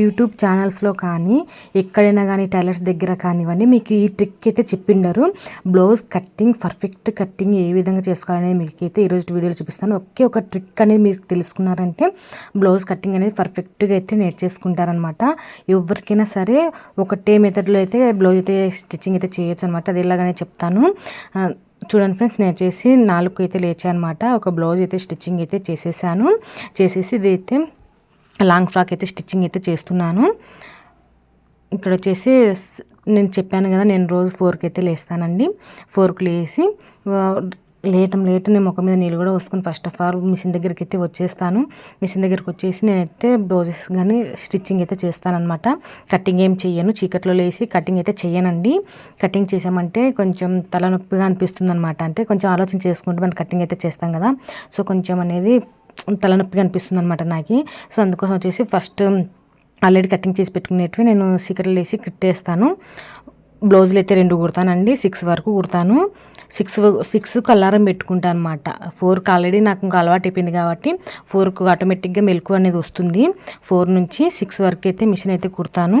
YouTube ఛానల్స్లో కానీ ఎక్కడైనా కానీ టైలర్స్ దగ్గర కానివ్వండి మీకు ఈ ట్రిక్ అయితే చెప్పిండరు బ్లౌజ్ కట్టింగ్ పర్ఫెక్ట్ కట్టింగ్ ఏ విధంగా చేసుకోవాలనేది మీకు అయితే ఈరోజు వీడియోలో చూపిస్తాను. ఒకే ఒక ట్రిక్ అనేది మీరు తెలుసుకున్నారంటే బ్లౌజ్ కట్టింగ్ అనేది పర్ఫెక్ట్గా అయితే నేర్చేసుకుంటారనమాట. ఎవరికైనా సరే ఒకటే మెథడ్లో అయితే బ్లౌజ్ అయితే స్టిచ్చింగ్ అయితే చేయొచ్చు అనమాట అది ఎలాగనే చెప్తాను. చూడండి ఫ్రెండ్స్ నేను చేసి నాలుగు అయితే లేచాను అనమాట ఒక బ్లౌజ్ అయితే స్టిచ్చింగ్ అయితే చేసేసాను. చేసేసి ఇది అయితే లాంగ్ ఫ్రాక్ అయితే స్టిచ్చింగ్ అయితే చేస్తున్నాను. ఇక్కడ వచ్చేసి నేను చెప్పాను కదా నేను రోజు ఫోర్కి అయితే లేస్తానండి. ఫోర్కి లేసి లేటం లేట నేను ముఖం మీద నీళ్ళు కూడా వసుకుని ఫస్ట్ ఆఫ్ ఆల్ మిషన్ దగ్గరికి అయితే వచ్చేస్తాను. మిషన్ దగ్గరికి వచ్చేసి నేనైతే బ్లౌజెస్ కానీ స్టిచ్చింగ్ అయితే చేస్తానన్నమాట. కటింగ్ ఏం చేయను చీకట్లో లేసి కటింగ్ అయితే చేయనండి కటింగ్ చేసామంటే కొంచెం తలనొప్పిగా అనిపిస్తుంది అనమాట అంటే కొంచెం ఆలోచన చేసుకుంటూ మనం కటింగ్ అయితే చేస్తాం కదా. సో కొంచెం అనేది తలనొప్పిగా అనిపిస్తుంది అనమాట నాకు. సో అందుకోసం వచ్చేసి ఫస్ట్ ఆల్రెడీ కటింగ్ చేసి పెట్టుకునేటివి నేను సీకర్లు వేసి కట్టేస్తాను. బ్లౌజులు అయితే రెండు కుడతానండి సిక్స్ వరకు కుడతాను. సిక్స్ సిక్స్ అలారం పెట్టుకుంటాను అనమాట ఫోర్కి ఆల్రెడీ నాకు ఇంకా అలవాటు అయిపోయింది కాబట్టి ఫోర్కు ఆటోమేటిక్గా మెలకు అనేది వస్తుంది. ఫోర్ నుంచి సిక్స్ వరకు అయితే మిషన్ అయితే కుడతాను.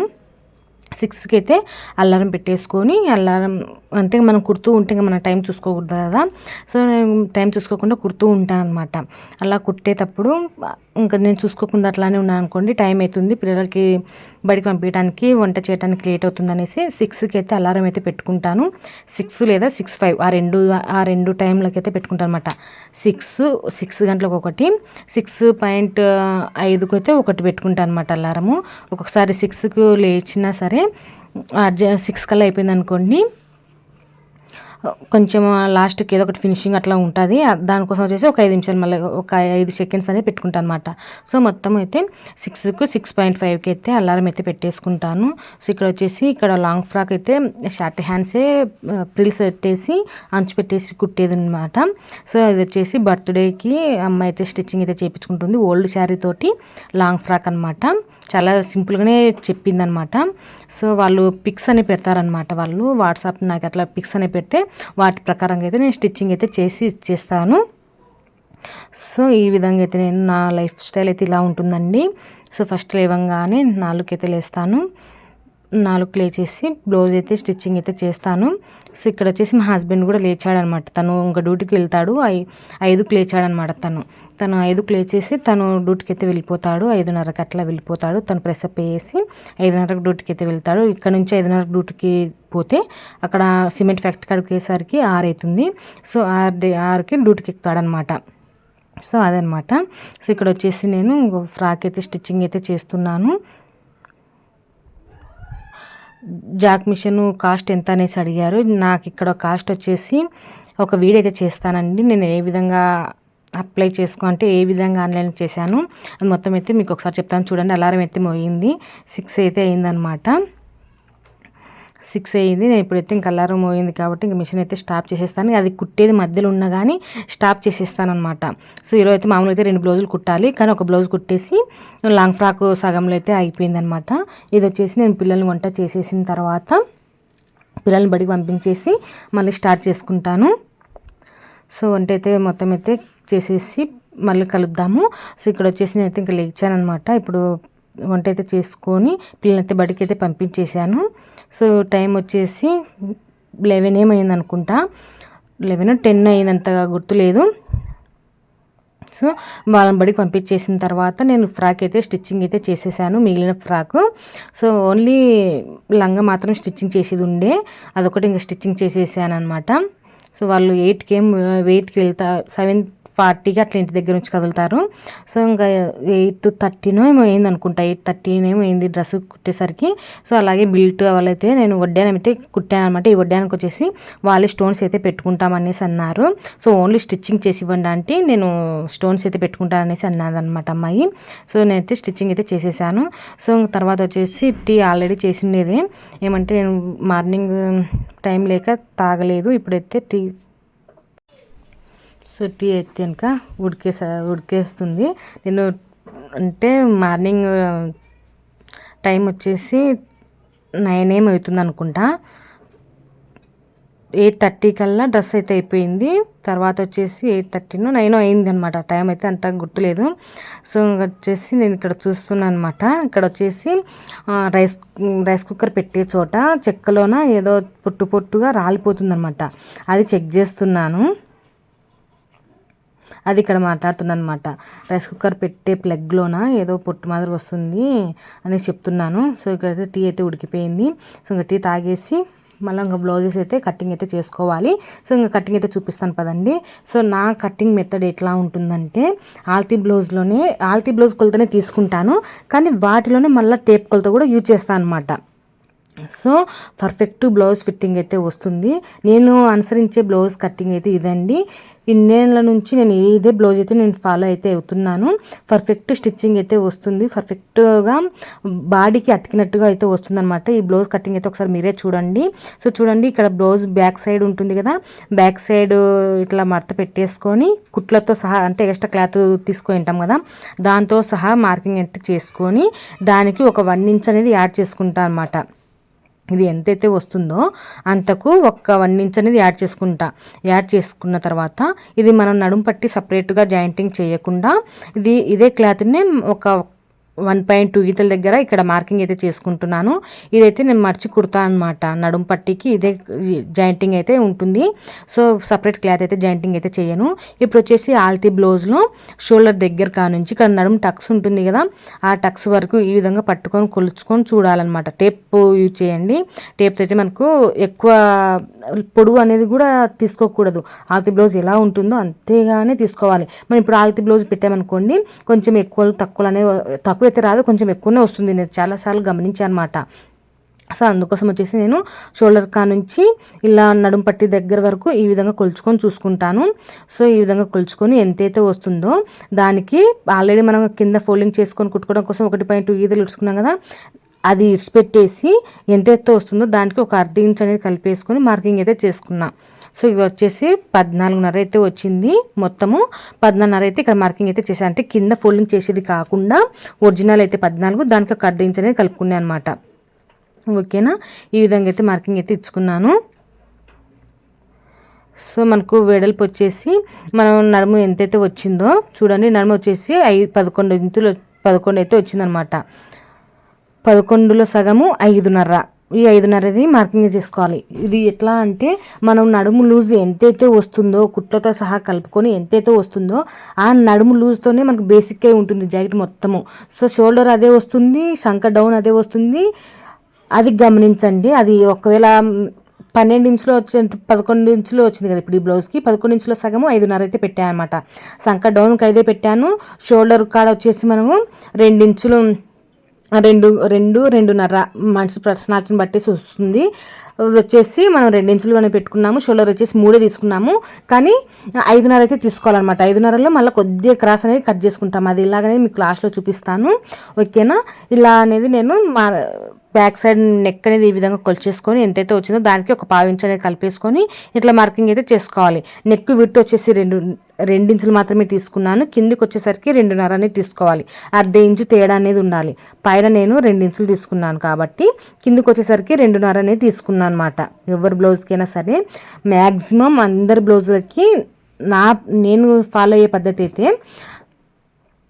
సిక్స్కి అయితే అల్లారం పెట్టేసుకొని అల్లారం అంటే మనం కుడుతూ ఉంటే ఇంకా మనం టైం చూసుకోకూడదు కదా. సో నేను టైం చూసుకోకుండా కుడుతూ ఉంటాను అనమాట అలా కుట్టేటప్పుడు ఇంకా నేను చూసుకోకుండా అట్లానే ఉన్నాను అనుకోండి టైం అవుతుంది పిల్లలకి బడికి పంపించడానికి వంట చేయడానికి లేట్ అవుతుంది అనేసి సిక్స్కి అయితే అలారం అయితే పెట్టుకుంటాను. సిక్స్ లేదా సిక్స్ ఫైవ్ ఆ రెండు ఆ రెండు టైంలకి అయితే పెట్టుకుంటాను అనమాట సిక్స్ సిక్స్ గంటలకు ఒకటి సిక్స్ పాయింట్ ఐదుకు అయితే ఒకటి పెట్టుకుంటాను అనమాట అలారము. ఒక్కొక్కసారి సిక్స్కు లేచినా సరే సిక్స్ కల్లా అయిపోయింది అనుకోండి కొంచెం లాస్ట్కి ఏదో ఒకటి ఫినిషింగ్ అట్లా ఉంటుంది. దానికోసం వచ్చేసి ఒక ఐదు నిమిషాలు మళ్ళీ ఒక ఐదు సెకండ్స్ అనేది పెట్టుకుంటాను అనమాట సో మొత్తం అయితే సిక్స్కు సిక్స్ పాయింట్ ఫైవ్కి అయితే అలారం అయితే పెట్టేసుకుంటాను. సో ఇక్కడ వచ్చేసి ఇక్కడ లాంగ్ ఫ్రాక్ అయితే షార్ట్ హ్యాండ్సే ప్రిల్స్ పెట్టేసి అంచు పెట్టేసి కుట్టేది అనమాట సో ఇది వచ్చేసి బర్త్డేకి అమ్మాయి అయితే స్టిచ్చింగ్ అయితే చేయించుకుంటుంది ఓల్డ్ శారీ తోటి లాంగ్ ఫ్రాక్ అనమాట చాలా సింపుల్గానే చెప్పింది అనమాట సో వాళ్ళు పిక్స్ అని పెడతారనమాట వాళ్ళు. వాట్సాప్ నాకు అట్లా పిక్స్ అని పెడితే వాటి ప్రకారంగా అయితే నేను స్టిచ్చింగ్ అయితే చేసి ఇచ్చేస్తాను సో ఈ విధంగా అయితే నేను నా లైఫ్ స్టైల్ అయితే ఇలా ఉంటుందండి. సో ఫస్ట్ లేవంగానే నాలుగుకి అయితే లేస్తాను. నాలుగు లేచేసి బ్లౌజ్ అయితే స్టిచ్చింగ్ అయితే చేస్తాను. సో ఇక్కడ వచ్చేసి మా హస్బెండ్ కూడా లేచాడనమాట. తను ఇంకా డ్యూటీకి వెళ్తాడు. ఐ ఐదుకు లేచాడనమాట తను. తను ఐదుకు లేచేసి తను డ్యూటీకి అయితే వెళ్ళిపోతాడు. ఐదున్నరకు అట్లా వెళ్ళిపోతాడు. తను ప్రెస్ అప్ వేసి ఐదున్నరకు డ్యూటీకి అయితే వెళ్తాడు. ఇక్కడ నుంచి ఐదున్నరకు డ్యూటీకి పోతే అక్కడ సిమెంట్ ఫ్యాక్టరీ కాడికి ఆరు అవుతుంది. సో ఆరు ఆరుకి డ్యూటీకి ఎక్కుతాడనమాట. సో అదనమాట. సో ఇక్కడ వచ్చేసి నేను ఫ్రాక్ అయితే స్టిచ్చింగ్ అయితే చేస్తున్నాను. జాక్ మిషన్ కాస్ట్ ఎంత అనేసి అడిగారు. నాకు ఇక్కడ కాస్ట్ వచ్చేసి ఒక వీడియో అయితే చేస్తానండి. నేను ఏ విధంగా అప్లై చేసుకో అంటే ఏ విధంగా ఆన్లైన్ చేశాను అది మొత్తం అయితే మీకు ఒకసారి చెప్తాను. చూడండి అలారం అయితే మోయింది. సిక్స్ అయితే అయిందనమాట సిక్స్ అయ్యింది. నేను ఇప్పుడైతే ఇంక అలారం మోయింది కాబట్టి ఇంక మిషన్ అయితే స్టాప్ చేసేస్తాను. అది కుట్టేది మధ్యలో ఉన్నా కానీ స్టాప్ చేసేస్తాను అనమాట సో ఈరోజు అయితే మామూలుగా అయితే రెండు బ్లౌజులు కుట్టాలి. కానీ ఒక బ్లౌజ్ కుట్టేసి లాంగ్ ఫ్రాక్ సగంలో అయితే అయిపోయిందనమాట ఇది వచ్చేసి నేను పిల్లల్ని వంట చేసేసిన తర్వాత పిల్లల్ని బడికి పంపించేసి మళ్ళీ స్టార్ట్ చేసుకుంటాను. సో వంట అయితే మొత్తం అయితే చేసేసి మళ్ళీ కలుద్దాము. సో ఇక్కడ వచ్చేసి నేను అయితే ఇంకా అనమాట ఇప్పుడు వంట అయితే చేసుకొని పిల్లలైతే బడికి అయితే పంపించేశాను. సో టైం వచ్చేసి లెవెన్ ఏమైంది అనుకుంటా లెవెన్ టెన్ అయిందంతగా గుర్తులేదు. సో వాళ్ళని బడికి పంపించేసిన తర్వాత నేను ఫ్రాక్ అయితే స్టిచ్చింగ్ అయితే చేసేసాను మిగిలిన ఫ్రాక్. సో ఓన్లీ లంగా మాత్రం స్టిచ్చింగ్ చేసేది ఉండే. అదొకటి ఇంకా స్టిచ్చింగ్ చేసేసాను అనమాట సో వాళ్ళు ఎయిట్కి ఏం వెయిట్కి వెళ్తా సెవెన్ ఫార్టీకి అట్లా ఇంటి దగ్గర నుంచి కదులుతారు. సో ఇంకా ఎయిట్ థర్టీనో ఏమో అయింది అనుకుంటా. ఎయిట్ థర్టీన్ ఏమో అయింది డ్రెస్ కుట్టేసరికి. సో అలాగే బిల్ట్ అవలైతే నేను వడ్డానం అయితే కుట్టాను అనమాట ఈ వడ్డానికి వచ్చేసి వాళ్ళే స్టోన్స్ అయితే పెట్టుకుంటామనేసి అన్నారు. సో ఓన్లీ స్టిచ్చింగ్ చేసి ఇవ్వండి అంటే నేను స్టోన్స్ అయితే పెట్టుకుంటాననేసి అన్నదనమాట అమ్మాయి. సో నేనైతే స్టిచ్చింగ్ అయితే చేసేసాను. సో తర్వాత వచ్చేసి టీ ఆల్రెడీ చేసిండేది. ఏమంటే నేను మార్నింగ్ టైం లేక తాగలేదు. ఇప్పుడైతే టీ సో టీ అయితే కనుక ఉడికేసా ఉడికేస్తుంది. నేను అంటే మార్నింగ్ టైం వచ్చేసి నైన్ ఏం అవుతుంది అనుకుంటా. ఎయిట్ థర్టీ కల్లా డ్రెస్ అయితే అయిపోయింది. తర్వాత వచ్చేసి ఎయిట్ థర్టీనో నైన్ అయింది అనమాట టైం అయితే అంత గుర్తులేదు. సో వచ్చేసి నేను ఇక్కడ చూస్తున్నాను అనమాట ఇక్కడ వచ్చేసి రైస్ రైస్ కుక్కర్ పెట్టే చోట చెక్కలోన ఏదో పొట్టు పొట్టుగా రాలిపోతుంది అనమాట అది చెక్ చేస్తున్నాను. అది ఇక్కడ మాట్లాడుతున్నాను అనమాట రైస్ కుక్కర్ పెట్టే ప్లగ్లోన ఏదో పొట్టు మాదిరి వస్తుంది అని చెప్తున్నాను. సో ఇక్కడ టీ అయితే ఉడికిపోయింది. సో ఇంకా టీ తాగేసి మళ్ళీ ఇంకా బ్లౌజెస్ అయితే కటింగ్ అయితే చేసుకోవాలి. సో ఇంకా కటింగ్ అయితే చూపిస్తాను పదండి. సో నా కటింగ్ మెథడ్ ఎట్లా ఉంటుందంటే ఆల్తీ బ్లౌజ్లోనే ఆల్తీ బ్లౌజ్ కొలతనే తీసుకుంటాను. కానీ వాటిలోనే మళ్ళీ టేప్ కొలత కూడా యూజ్ చేస్తాను అనమాట సో పర్ఫెక్ట్ బ్లౌజ్ ఫిట్టింగ్ అయితే వస్తుంది. నేను అనుసరించే బ్లౌజ్ కటింగ్ అయితే ఇదండి. ఇన్నేళ్ళ నుంచి నేను ఇదే బ్లౌజ్ అయితే నేను ఫాలో అయితే అవుతున్నాను. పర్ఫెక్ట్ స్టిచ్చింగ్ అయితే వస్తుంది. పర్ఫెక్ట్గా బాడీకి అతికినట్టుగా అయితే వస్తుందన్నమాట. ఈ బ్లౌజ్ కటింగ్ అయితే ఒకసారి మీరే చూడండి. సో చూడండి ఇక్కడ బ్లౌజ్ బ్యాక్ సైడ్ ఉంటుంది కదా. బ్యాక్ సైడ్ ఇట్లా మడత పెట్టేసుకొని కుట్లతో సహా అంటే ఎక్స్ట్రా క్లాత్ తీసుకొని ఉంటాం కదా. దాంతో సహా మార్కింగ్ అయితే చేసుకొని దానికి ఒక వన్ ఇంచ్ అనేది యాడ్ చేసుకుంటా అనమాట ఇది ఎంతైతే వస్తుందో అంతకు ఒక వన్ ఇంచ్ అనేది యాడ్ చేసుకుంటా. యాడ్ చేసుకున్న తర్వాత ఇది మనం నడుము పట్టి సపరేట్గా జాయింటింగ్ చేయకుండా ఇది ఇదే క్లాత్ని ఒక వన్ పాయింట్ టూ గీతల దగ్గర ఇక్కడ మార్కింగ్ అయితే చేసుకుంటున్నాను. ఇదైతే నేను మర్చి కుడతా అనమాట నడుము పట్టికి ఇదే జాయింటింగ్ అయితే ఉంటుంది. సో సపరేట్ క్లాత్ అయితే జాయింటింగ్ అయితే చేయను. ఇప్పుడు వచ్చేసి ఆల్తీ బ్లౌజ్లో షోల్డర్ దగ్గర కానుంచి ఇక్కడ నడుము టక్స్ ఉంటుంది కదా ఆ టక్స్ వరకు ఈ విధంగా పట్టుకొని కొలుచుకొని చూడాలన్నమాట. టేప్ యూజ్ చేయండి. టేప్ అయితే మనకు ఎక్కువ పొడుగు అనేది కూడా తీసుకోకూడదు. ఆల్తీ బ్లౌజ్ ఎలా ఉంటుందో అంతేగానే తీసుకోవాలి. మనం ఇప్పుడు ఆల్తీ బ్లౌజ్ పెట్టామనుకోండి కొంచెం ఎక్కువ తక్కువ అనేవి తక్కువ అయితే రాదు కొంచెం ఎక్కువనే వస్తుంది. నేను చాలాసార్లు గమనించాను అనమాట సో అందుకోసం వచ్చేసి నేను షోల్డర్ కా నుంచి ఇలా నడుం పట్టి దగ్గర వరకు ఈ విధంగా కొలుచుకొని చూసుకుంటాను. సో ఈ విధంగా కొలుచుకొని ఎంతైతే వస్తుందో దానికి ఆల్రెడీ మనం కింద ఫోల్డింగ్ చేసుకొని కుట్టుకోవడం కోసం ఒకటి పాయింట్ టూ ఈతలు ఇడుచుకున్నాం కదా అది ఇడిచిపెట్టేసి ఎంతైతే వస్తుందో దానికి ఒక అర్ధ ఇంచ్ అనేది కలిపేసుకొని మార్కింగ్ అయితే చేసుకున్నాను సో ఇవి వచ్చేసి పద్నాలుగున్నర అయితే వచ్చింది మొత్తము. పద్నాలుగున్నర అయితే ఇక్కడ మార్కింగ్ అయితే చేశాను అంటే కింద ఫోల్డింగ్ చేసేది కాకుండా ఒరిజినల్ అయితే పద్నాలుగు దానికి ఒక అర్ధ అనేది కలుపుకున్నాను అనమాట. ఓకేనా? ఈ విధంగా అయితే మార్కింగ్ అయితే ఇచ్చుకున్నాను. సో మనకు వెడల్పు వచ్చేసి మనం నడుము ఎంతైతే వచ్చిందో చూడండి నడుము వచ్చేసి ఐదు పదకొండు ఇంచులు పదకొండు అయితే వచ్చిందనమాట. పదకొండులో సగము ఐదున్నర. ఈ ఐదున్నరది మార్కింగ్ చేసుకోవాలి. ఇది ఎట్లా అంటే మనం నడుము లూజ్ ఎంతైతే వస్తుందో కుట్లతో సహా కలుపుకొని ఎంతైతే వస్తుందో ఆ నడుము లూజ్తోనే మనకు బేసిక్ అయి ఉంటుంది జాకెట్ మొత్తము. సో షోల్డర్ అదే వస్తుంది శంఖ డౌన్ అదే వస్తుంది. అది గమనించండి. అది ఒకవేళ పన్నెండు ఇంచులో వచ్చే పదకొండు ఇంచులో వచ్చింది కదా ఇప్పుడు ఈ బ్లౌజ్కి పదకొండు ఇంచులో సగము ఐదున్నర అయితే పెట్టాను అనమాట సంక డౌన్కి అయితే పెట్టాను. షోల్డర్ కాడ వచ్చేసి మనము రెండించులు రెండు రెండు రెండున్నర మనిషి పర్సనాలిటీని బట్టి వస్తుంది వచ్చేసి మనం రెండించులు మనం పెట్టుకున్నాము. షోల్డర్ వచ్చేసి మూడే తీసుకున్నాము. కానీ ఐదున్నర అయితే తీసుకోవాలన్నమాట. ఐదున్నరలో మళ్ళీ కొద్దిగా క్రాస్ అనేది కట్ చేసుకుంటాం. అది ఇలాగనే మీకు క్లాస్లో చూపిస్తాను. ఓకేనా? ఇలా అనేది నేను మా బ్యాక్ సైడ్ నెక్ అనేది ఈ విధంగా కొలిచేసుకొని ఎంతైతే వచ్చిందో దానికి ఒక పావు అనేది కలిపేసుకొని ఇట్లా మార్కింగ్ అయితే చేసుకోవాలి. నెక్ విడ్త్ వచ్చేసి రెండు రెండించులు మాత్రమే తీసుకున్నాను. కిందికి వచ్చేసరికి రెండున్నర అనేది తీసుకోవాలి. అర్ధ ఇంచు తేడా అనేది ఉండాలి. పైన నేను రెండించులు తీసుకున్నాను కాబట్టి కిందికి వచ్చేసరికి రెండున్నర అనేది తీసుకున్నాను. అనమాట. ఎవరి బ్లౌజ్కైనా సరే. మ్యాక్సిమం అందరి బ్లౌజులకి నా నేను ఫాలో అయ్యే పద్ధతి అయితే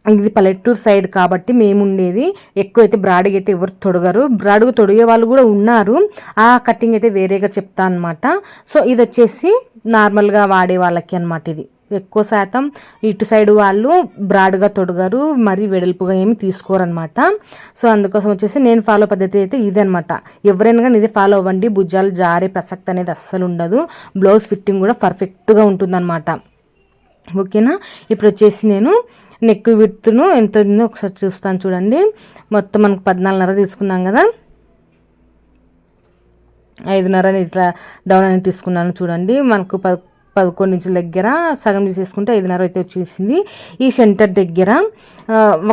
ఇది పల్లెటూరు సైడ్ కాబట్టి మేము ఉండేది ఎక్కువ అయితే బ్రాడ్గా అయితే ఎవరు తొడగరు. బ్రాడ్గా తొడిగే వాళ్ళు కూడా ఉన్నారు. ఆ కటింగ్ అయితే వేరేగా చెప్తా అనమాట. సో ఇది వచ్చేసి నార్మల్గా వాడే వాళ్ళకి అనమాట ఇది. ఎక్కువ శాతం ఇటు సైడ్ వాళ్ళు బ్రాడ్గా తొడగరు మరీ వెడల్పుగా ఏమి తీసుకోరనమాట సో అందుకోసం వచ్చేసి నేను ఫాలో పద్ధతి అయితే ఇదనమాట ఎవరైనా కానీ ఇది ఫాలో అవ్వండి భుజాలు జారే ప్రసక్తి అనేది అస్సలు ఉండదు. బ్లౌజ్ ఫిట్టింగ్ కూడా పర్ఫెక్ట్గా ఉంటుందన్నమాట. ఓకేనా? ఇప్పుడు వచ్చేసి నేను నెక్ విడుతును ఎంత ఉందో ఒకసారి చూస్తాను చూడండి. మొత్తం మనకు పద్నాలుగున్నర తీసుకున్నాం కదా. ఐదున్నర ఇట్లా డౌన్ అనేది తీసుకున్నాను చూడండి. మనకు పద పదకొండు ఇంచుల దగ్గర సగం తీసేసుకుంటే ఐదున్నర అయితే వచ్చేసింది. ఈ సెంటర్ దగ్గర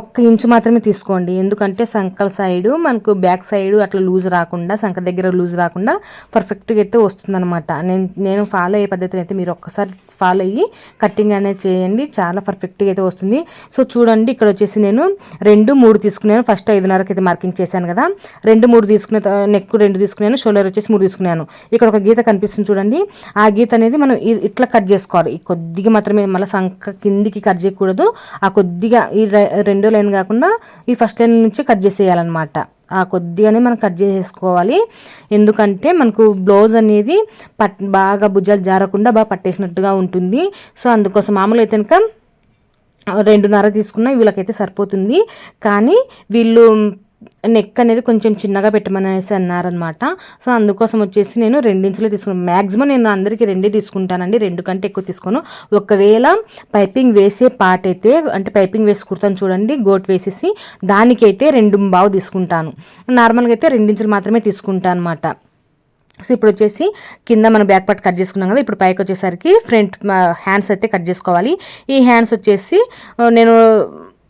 ఒక్క ఇంచు మాత్రమే తీసుకోండి. ఎందుకంటే సంకల సైడు మనకు బ్యాక్ సైడ్ అట్లా లూజ్ రాకుండా సంక దగ్గర లూజ్ రాకుండా పర్ఫెక్ట్గా అయితే వస్తుందన్నమాట. నేను నేను ఫాలో అయ్యే పద్ధతిని అయితే మీరు ఒక్కసారి ఫాలో అయ్యి కటింగ్ అనేది చేయండి. చాలా పర్ఫెక్ట్గా అయితే వస్తుంది. సో చూడండి ఇక్కడ వచ్చేసి నేను రెండు మూడు తీసుకున్నాను. ఫస్ట్ ఐదున్నరకి అయితే మార్కింగ్ చేశాను కదా. రెండు మూడు తీసుకున్న నెక్ రెండు తీసుకున్నాను. షోల్డర్ వచ్చేసి మూడు తీసుకున్నాను. ఇక్కడ ఒక గీత కనిపిస్తుంది చూడండి. ఆ గీత అనేది మనం ఇట్లా కట్ చేసుకోవాలి. ఈ కొద్దిగా మాత్రమే మళ్ళీ సంక కిందికి కట్ చేయకూడదు. ఆ కొద్దిగా ఈ రెండో లైన్ కాకుండా ఈ ఫస్ట్ లైన్ నుంచి కట్ చేసేయాలన్నమాట. ఆ కొద్దిగానే మనం కట్ చేసేసుకోవాలి ఎందుకంటే మనకు బ్లౌజ్ అనేది పట్ బాగా భుజాలు జారకుండా బాగా పట్టేసినట్టుగా ఉంటుంది. సో అందుకోసం మామూలు అయితే కనుక రెండున్నర తీసుకున్న వీళ్ళకైతే సరిపోతుంది. కానీ వీళ్ళు నెక్ అనేది కొంచెం చిన్నగా పెట్టమనేసి అన్నారనమాట సో అందుకోసం వచ్చేసి నేను రెండించులే తీసుకున్నాను. మ్యాక్సిమం నేను అందరికీ రెండే తీసుకుంటానండి. రెండు కంటే ఎక్కువ తీసుకోను. ఒకవేళ పైపింగ్ వేసే పార్ట్ అయితే అంటే పైపింగ్ వేసి కుర్తాను చూడండి గోట్ వేసేసి దానికైతే రెండు బావు తీసుకుంటాను. నార్మల్గా అయితే రెండించులు మాత్రమే తీసుకుంటాను అనమాట సో ఇప్పుడు వచ్చేసి కింద మనం బ్యాక్ పార్ట్ కట్ చేసుకున్నాం కదా ఇప్పుడు పైకి వచ్చేసరికి ఫ్రంట్ హ్యాండ్స్ అయితే కట్ చేసుకోవాలి. ఈ హ్యాండ్స్ వచ్చేసి నేను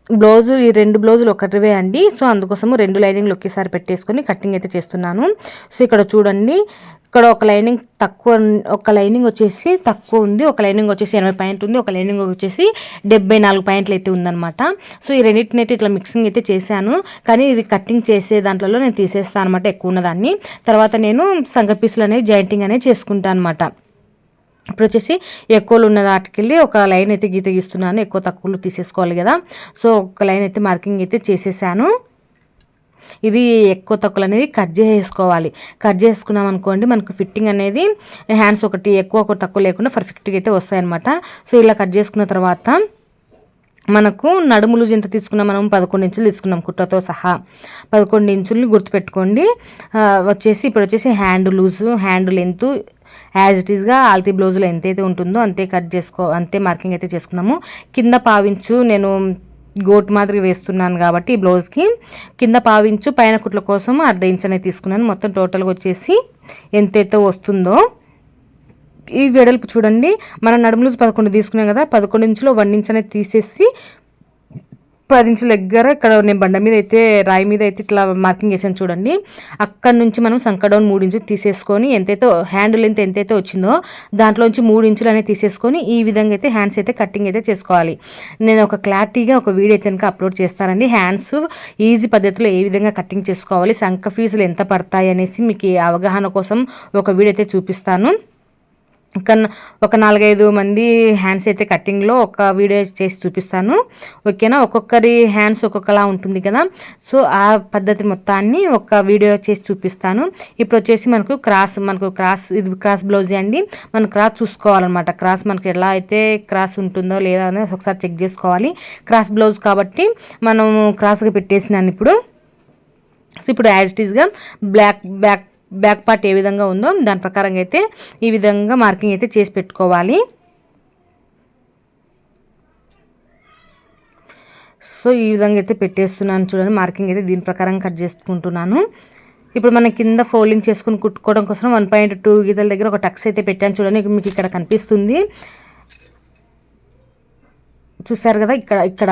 బ్లౌజు ఈ రెండు బ్లౌజులు ఒకటివే అండి. సో అందుకోసము రెండు లైనింగ్లు ఒకేసారి పెట్టేసుకొని కటింగ్ అయితే చేస్తున్నాను. సో ఇక్కడ చూడండి ఇక్కడ ఒక లైనింగ్ తక్కువ ఒక లైనింగ్ వచ్చేసి తక్కువ ఉంది ఒక లైనింగ్ వచ్చేసి ఎనభై పాయింట్ ఉంది ఒక లైనింగ్ వచ్చేసి డెబ్బై నాలుగు పాయింట్లు అయితే ఉందన్నమాట. సో ఈ రెండింటిని అయితే ఇట్లా మిక్సింగ్ అయితే చేశాను. కానీ ఇవి కటింగ్ చేసే దాంట్లో నేను తీసేస్తాను అనమాట ఎక్కువ ఉన్నదాన్ని. తర్వాత నేను సంగ పీసులు అనేవి జాయింటింగ్ అనేది చేసుకుంటాను అనమాట ఇప్పుడు వచ్చేసి ఎక్కువలు ఉన్న దాటికెళ్ళి ఒక లైన్ అయితే గీత గీస్తున్నాను. ఎక్కువ తక్కువలు తీసేసుకోవాలి కదా. సో ఒక లైన్ అయితే మార్కింగ్ అయితే చేసేసాను. ఇది ఎక్కువ తక్కువ అనేది కట్ చేసుకోవాలి కట్ చేసుకున్నాం అనుకోండి మనకు ఫిట్టింగ్ అనేది హ్యాండ్స్ ఒకటి ఎక్కువ ఒకటి తక్కువ లేకుండా పర్ఫెక్ట్గా అయితే వస్తాయన్నమాట. సో ఇలా కట్ చేసుకున్న తర్వాత మనకు నడుములు ఎంత తీసుకున్నాం. మనం పదకొండు ఇంచులు తీసుకున్నాం కుట్రతో సహా. పదకొండు ఇంచుల్ని గుర్తుపెట్టుకోండి. వచ్చేసి ఇప్పుడు వచ్చేసి hand loose hand length as it ఈస్గా ఆల్తీ బ్లౌజ్లో ఎంతైతే ఉంటుందో అంతే కట్ చేసుకో అంతే మార్కింగ్ అయితే చేసుకున్నాము. కింద పావించు నేను గోట్ మాదిరి వేస్తున్నాను కాబట్టి ఈ బ్లౌజ్కి. కింద పావించు పైన కుట్ల కోసం అర్ధ ఇంచ్ అనేది తీసుకున్నాను. మొత్తం టోటల్గా వచ్చేసి ఎంతైతే వస్తుందో. ఈ వెడల్పు చూడండి. మనం నడుములు పదకొండు తీసుకున్నాం కదా పదకొండు ఇంచులో వన్ ఇంచ్ అనేది తీసేసి పది ఇంచుల దగ్గర ఇక్కడ నేను బండ మీద అయితే రాయి మీద అయితే ఇట్లా మార్కింగ్ చేశాను చూడండి. అక్కడ నుంచి మనం సంకడౌన్ మూడు ఇంచులు తీసేసుకొని ఎంతైతే హ్యాండ్ లెంత్ ఎంతైతే వచ్చిందో దాంట్లోంచి మూడు ఇంచులు అనేది తీసేసుకొని ఈ విధంగా అయితే హ్యాండ్స్ అయితే కటింగ్ అయితే చేసుకోవాలి. నేను ఒక క్లారిటీగా ఒక వీడియో అయితే కనుక అప్లోడ్ చేస్తానండి. హ్యాండ్స్ ఈజీ పద్ధతిలో ఏ విధంగా కటింగ్ చేసుకోవాలి సంక ఫీజులు ఎంత పడతాయి అనేసి మీకు అవగాహన కోసం ఒక వీడియో అయితే చూపిస్తాను. ఒక ఒక నాలుగైదు మంది హ్యాండ్స్ అయితే కటింగ్లో ఒక వీడియో చేసి చూపిస్తాను. ఓకేనా? ఒక్కొక్కరి హ్యాండ్స్ ఒక్కొక్కలా ఉంటుంది కదా? సో ఆ పద్ధతి మొత్తాన్ని ఒక వీడియో చేసి చూపిస్తాను. ఇప్పుడు వచ్చేసి మనకు క్రాస్ మనకు క్రాస్ ఇది క్రాస్ బ్లౌజ్ అండి. మనం క్రాస్ చూసుకోవాలన్నమాట. క్రాస్ మనకు ఎలా అయితే క్రాస్ ఉంటుందో లేదా అనేది ఒకసారి చెక్ చేసుకోవాలి. క్రాస్ బ్లౌజ్ కాబట్టి మనం క్రాస్గా పెట్టేసినాను ఇప్పుడు. సో ఇప్పుడు యాజ్ ఇట్ ఈస్గా బ్లాక్ బ్యాక్ బ్యాక్ పార్ట్ ఏ విధంగా ఉందో దాని ప్రకారంగా అయితే ఈ విధంగా మార్కింగ్ అయితే చేసి పెట్టుకోవాలి. సో ఈ విధంగా అయితే పెట్టేస్తున్నాను చూడండి. మార్కింగ్ అయితే దీని ప్రకారం కట్ చేసుకుంటున్నాను. ఇప్పుడు మనం కింద ఫోల్డింగ్ చేసుకుని కుట్టుకోవడం కోసం వన్ పాయింట్ టూ గీతల దగ్గర ఒక టక్స్ అయితే పెట్టాను చూడండి. మీకు ఇక్కడ కనిపిస్తుంది. చూసారు కదా ఇక్కడ ఇక్కడ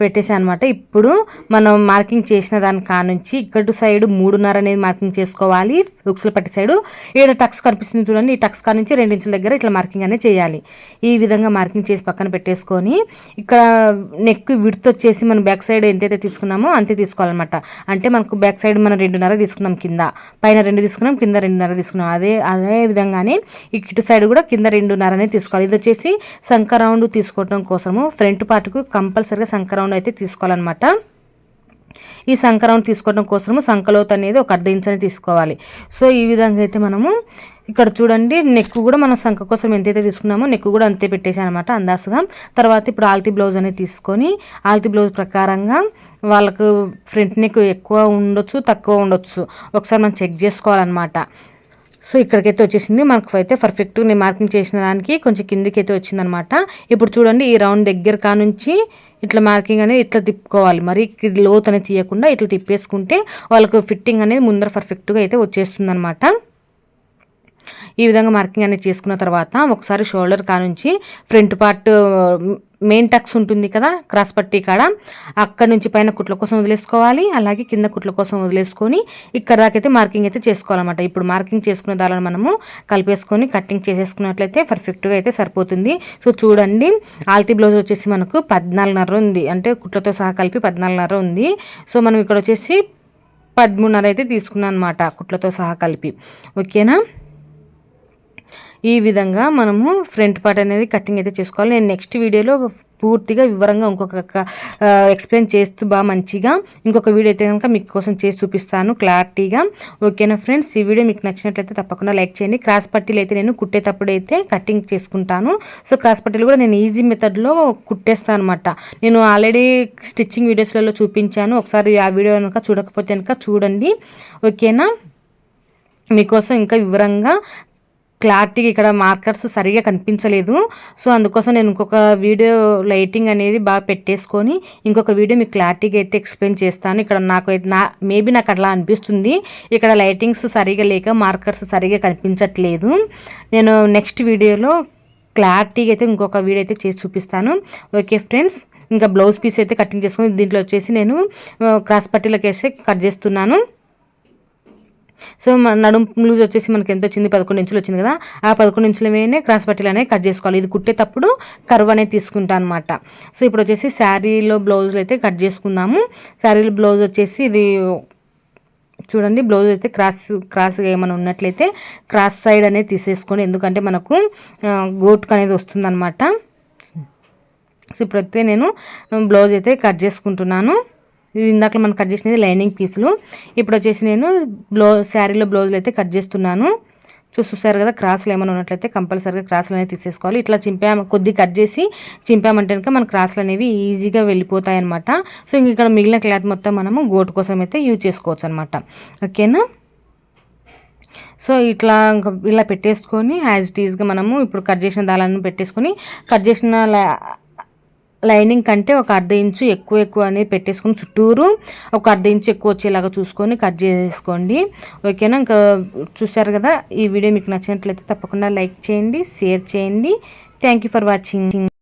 పెట్టేసాను అనమాట ఇప్పుడు మనం మార్కింగ్ చేసిన దాని కానుంచి ఇక్కడ సైడ్ మూడున్నర అనేది మార్కింగ్ చేసుకోవాలి. ఉక్సుల పట్టి సైడు ఏడు టక్స్ కనిపిస్తుంది చూడండి. ఈ టక్స్ కానుంచి రెండు ఇంచుల దగ్గర ఇట్లా మార్కింగ్ అనేది చేయాలి. ఈ విధంగా మార్కింగ్ చేసి పక్కన పెట్టేసుకొని ఇక్కడ నెక్ విడుతు వచ్చేసి మనం బ్యాక్ సైడ్ ఎంతైతే తీసుకున్నామో అంతే తీసుకోవాలన్నమాట. అంటే మనకు బ్యాక్ సైడ్ మనం రెండున్నర తీసుకున్నాం కింద పైన రెండు తీసుకున్నాం కింద రెండున్నర తీసుకున్నాం. అదే అదే విధంగానే ఇటు సైడ్ కూడా కింద రెండున్నర అనేది తీసుకోవాలి. ఇది వచ్చేసి సంక రౌండ్ తీసుకోవడం కోసము ఫ్రంట్ పార్ట్కు కంపల్సరిగా సంక్రౌండ్ అయితే తీసుకోవాలన్నమాట. ఈ సంక్రౌండ్ తీసుకోవడం కోసము సంకలోత అనేది ఒక అర్ధ ఇంచ్ తీసుకోవాలి. సో ఈ విధంగా అయితే మనము ఇక్కడ చూడండి నెక్ కూడా మనం సంఖ కోసం ఎంతైతే తీసుకున్నామో నెక్ కూడా అంతే పెట్టేసాను అనమాట అందాసుగా తర్వాత ఇప్పుడు ఆల్తీ బ్లౌజ్ అనేది తీసుకొని ఆల్తీ బ్లౌజ్ ప్రకారంగా వాళ్ళకు ఫ్రంట్ నెక్ ఎక్కువ ఉండొచ్చు తక్కువ ఉండొచ్చు. ఒకసారి మనం చెక్ చేసుకోవాలన్నమాట. సో ఇక్కడికైతే వచ్చేసింది. మనకు అయితే పర్ఫెక్ట్ నేను మార్కింగ్ చేసిన దానికి కొంచెం కిందికైతే వచ్చిందనమాట. ఇప్పుడు చూడండి ఈ రౌండ్ దగ్గర కానుంచి ఇట్లా మార్కింగ్ అనేది ఇట్లా తిప్పుకోవాలి. మరి లోత్ అనేది తీయకుండా ఇట్లా తిప్పేసుకుంటే వాళ్ళకు ఫిట్టింగ్ అనేది ముందర పర్ఫెక్ట్గా అయితే వచ్చేస్తుంది అనమాట ఈ విధంగా మార్కింగ్ అనేది చేసుకున్న తర్వాత ఒకసారి షోల్డర్ కానుంచి ఫ్రంట్ పార్ట్ మెయిన్ టక్స్ ఉంటుంది కదా క్రాస్ పట్టి కాడ అక్కడ నుంచి పైన కుట్ల కోసం వదిలేసుకోవాలి అలాగే కింద కుట్ల కోసం వదిలేసుకొని ఇక్కడ దాకైతే మార్కింగ్ అయితే చేసుకోవాలన్నమాట. ఇప్పుడు మార్కింగ్ చేసుకున్న దానిని మనము కలిపేసుకొని కటింగ్ చేసేసుకున్నట్లయితే పర్ఫెక్ట్గా అయితే సరిపోతుంది. సో చూడండి ఆల్తీ బ్లౌజ్ వచ్చేసి మనకు పద్నాలుగున్నర ఉంది. అంటే కుట్లతో సహా కలిపి పద్నాలుగున్నర ఉంది. సో మనం ఇక్కడ వచ్చేసి పదమూడున్నర అయితే తీసుకున్నాను అనమాట కుట్లతో సహా కలిపి. ఓకేనా? ఈ విధంగా మనము ఫ్రంట్ పార్ట్ అనేది కటింగ్ అయితే చేసుకోవాలి. నేను నెక్స్ట్ వీడియోలో పూర్తిగా వివరంగా ఇంకొక ఎక్స్ప్లెయిన్ చేస్తూ బాగా మంచిగా ఇంకొక వీడియో అయితే కనుక మీకోసం చేసి చూపిస్తాను క్లారిటీగా. ఓకేనా ఫ్రెండ్స్? ఈ వీడియో మీకు నచ్చినట్లయితే తప్పకుండా లైక్ చేయండి. క్రాస్ పట్టీలు అయితే నేను కుట్టేటప్పుడు అయితే కటింగ్ చేసుకుంటాను. సో క్రాస్ పట్టీలు కూడా నేను ఈజీ మెథడ్లో కుట్టేస్తాను అనమాట నేను ఆల్రెడీ స్టిచ్చింగ్ వీడియోస్లలో చూపించాను. ఒకసారి ఆ వీడియో కనుక చూడకపోతే కనుక చూడండి. ఓకేనా? మీకోసం ఇంకా వివరంగా క్లారిటీగా ఇక్కడ మార్కర్స్ సరిగా కనిపించలేదు. సో అందుకోసం నేను ఇంకొక వీడియో లైటింగ్ అనేది బాగా పెట్టేసుకొని ఇంకొక వీడియో మీకు క్లారిటీగా అయితే ఎక్స్ప్లెయిన్ చేస్తాను. ఇక్కడ నాకు నా మేబీ నాకు అట్లా అనిపిస్తుంది. ఇక్కడ లైటింగ్స్ సరిగా లేక మార్కర్స్ సరిగా కనిపించట్లేదు. నేను నెక్స్ట్ వీడియోలో క్లారిటీగా అయితే ఇంకొక వీడియో అయితే చేసి చూపిస్తాను. ఓకే ఫ్రెండ్స్ ఇంకా బ్లౌజ్ పీస్ అయితే కటింగ్ చేసుకుని దీంట్లో వచ్చేసి నేను క్రాస్ పట్టీలకు వేసి కట్ చేస్తున్నాను. సో నడుం లూజ్ వచ్చేసి మనకి ఎంత వచ్చింది? పదకొండు ఇంచులు వచ్చింది కదా? ఆ పదకొండు ఇంచుల క్రాస్ పట్టీలు అనేవి కట్ చేసుకోవాలి. ఇది కుట్టేటప్పుడు కర్వ్ అనేది తీసుకుంటాను అనమాట సో ఇప్పుడు వచ్చేసి శారీలో బ్లౌజులు అయితే కట్ చేసుకుందాము. శారీలో బ్లౌజ్ వచ్చేసి ఇది చూడండి బ్లౌజ్ అయితే క్రాస్ క్రాస్గా ఏమైనా ఉన్నట్లయితే క్రాస్ సైడ్ అనేది తీసేసుకోండి. ఎందుకంటే మనకు గోట్కు అనేది వస్తుందన్నమాట. సో ఇప్పుడైతే నేను బ్లౌజ్ అయితే కట్ చేసుకుంటున్నాను. ఇందాక మనం కట్ చేసినది లైనింగ్ పీసులు. ఇప్పుడు వచ్చేసి నేను బ్లౌజ్ శారీలో బ్లౌజులు అయితే కట్ చేస్తున్నాను. చూసారు కదా క్రాస్లు ఏమైనా ఉన్నట్లయితే కంపల్సరీగా క్రాస్లు అనేవి తీసేసుకోవాలి. ఇట్లా చింపా కొద్ది కట్ చేసి చింపామంటే కనుక మన క్రాస్లు అనేవి ఈజీగా వెళ్ళిపోతాయి అనమాట సో ఇక్కడ మిగిలిన క్లాత్ మొత్తం మనము గోటు కోసం అయితే యూజ్ చేసుకోవచ్చు అనమాట ఓకేనా? సో ఇట్లా ఇలా పెట్టేసుకొని యాజ్ ఇట్ ఈజ్గా మనము ఇప్పుడు కట్ చేసిన దాలను పెట్టేసుకొని కట్ చేసిన లైనింగ్ కంటే ఒక అర్ధ ఇంచు ఎక్కువ ఎక్కువ అనేది పెట్టేసుకొని చుట్టూరు ఒక అర్ధ ఇంచు ఎక్కువ వచ్చేలాగా చూసుకొని కట్ చేసేసుకోండి ఓకేనా? ఇంకా చూసారు కదా ఈ వీడియో మీకు నచ్చినట్లయితే తప్పకుండా లైక్ చేయండి షేర్ చేయండి. Thank for watching